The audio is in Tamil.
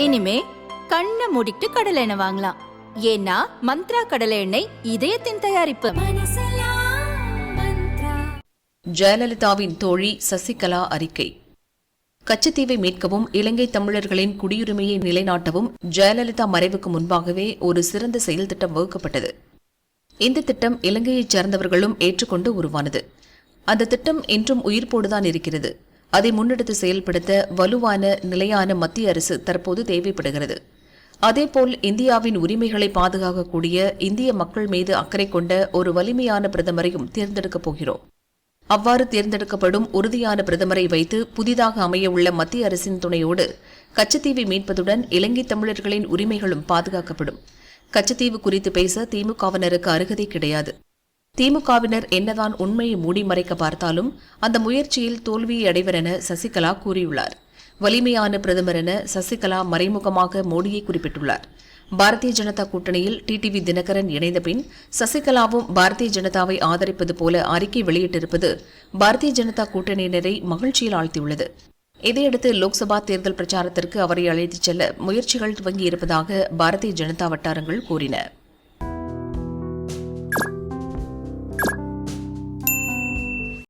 இனிமே கண்ணை மூடிட்டு கடலை எண்ணெய் வாங்கலாம். ஏன்னா மந்த்ரா கடலை எண்ணெய் இதயத்தின் தயாரிப்பு. ஜெயலலிதாவின் தோழி சசிகலா அறிக்கை. கச்சத்தீவை மீட்கவும் இலங்கை தமிழர்களின் குடியுரிமையை நிலைநாட்டவும் ஜெயலலிதா மறைவுக்கு முன்பாகவே ஒரு சிறந்த செயல் திட்டம் வகுக்கப்பட்டது. இந்த திட்டம் இலங்கையைச் சேர்ந்தவர்களும் ஏற்றுக்கொண்டு உருவானது. அந்த திட்டம் இன்றும் உயிர்ப்போடுதான் இருக்கிறது. அதை முன்னெடுத்து செயல்படுத்த வலுவான நிலையான மத்திய அரசு தற்போது தேவைப்படுகிறது. அதேபோல் இந்தியாவின் உரிமைகளை பாதுகாக்கக்கூடிய இந்திய மக்கள் மீது அக்கறை கொண்ட ஒரு வலிமையான பிரதமரையும் தேர்ந்தெடுக்கப் போகிறோம். அவ்வாறு தேர்ந்தெடுக்கப்படும் உறுதியான பிரதமரை வைத்து புதிதாக அமையவுள்ள மத்திய அரசின் துணையோடு கச்சத்தீவை மீட்பதுடன் இலங்கை தமிழர்களின் உரிமைகளும் பாதுகாக்கப்படும். கச்சத்தீவு குறித்து பேச திமுகவினருக்கு அருகதை கிடையாது. திமுகவினர் என்னதான் உண்மையை மூடி மறைக்க பார்த்தாலும் அந்த முயற்சியில் தோல்வியை அடைவர் என சசிகலா கூறியுள்ளார். வலிமையான பிரதமர் என சசிகலா மறைமுகமாக மோடியை குறிப்பிட்டுள்ளார். பாரதிய ஜனதா கூட்டணியில் டிடிவி தினகரன் இணைந்த பின் சசிகலாவும் பாரதிய ஜனதாவை ஆதரிப்பது போல அறிக்கை வெளியிட்டிருப்பது பாரதிய ஜனதா கூட்டணியினரை மகிழ்ச்சியில் ஆழ்த்தியுள்ளது. இதையடுத்து லோக்சபா தேர்தல் பிரச்சாரத்திற்கு அவரை அழைத்துச் செல்ல முயற்சிகள் துவங்கியிருப்பதாக பாரதிய ஜனதா வட்டாரங்கள் கூறின.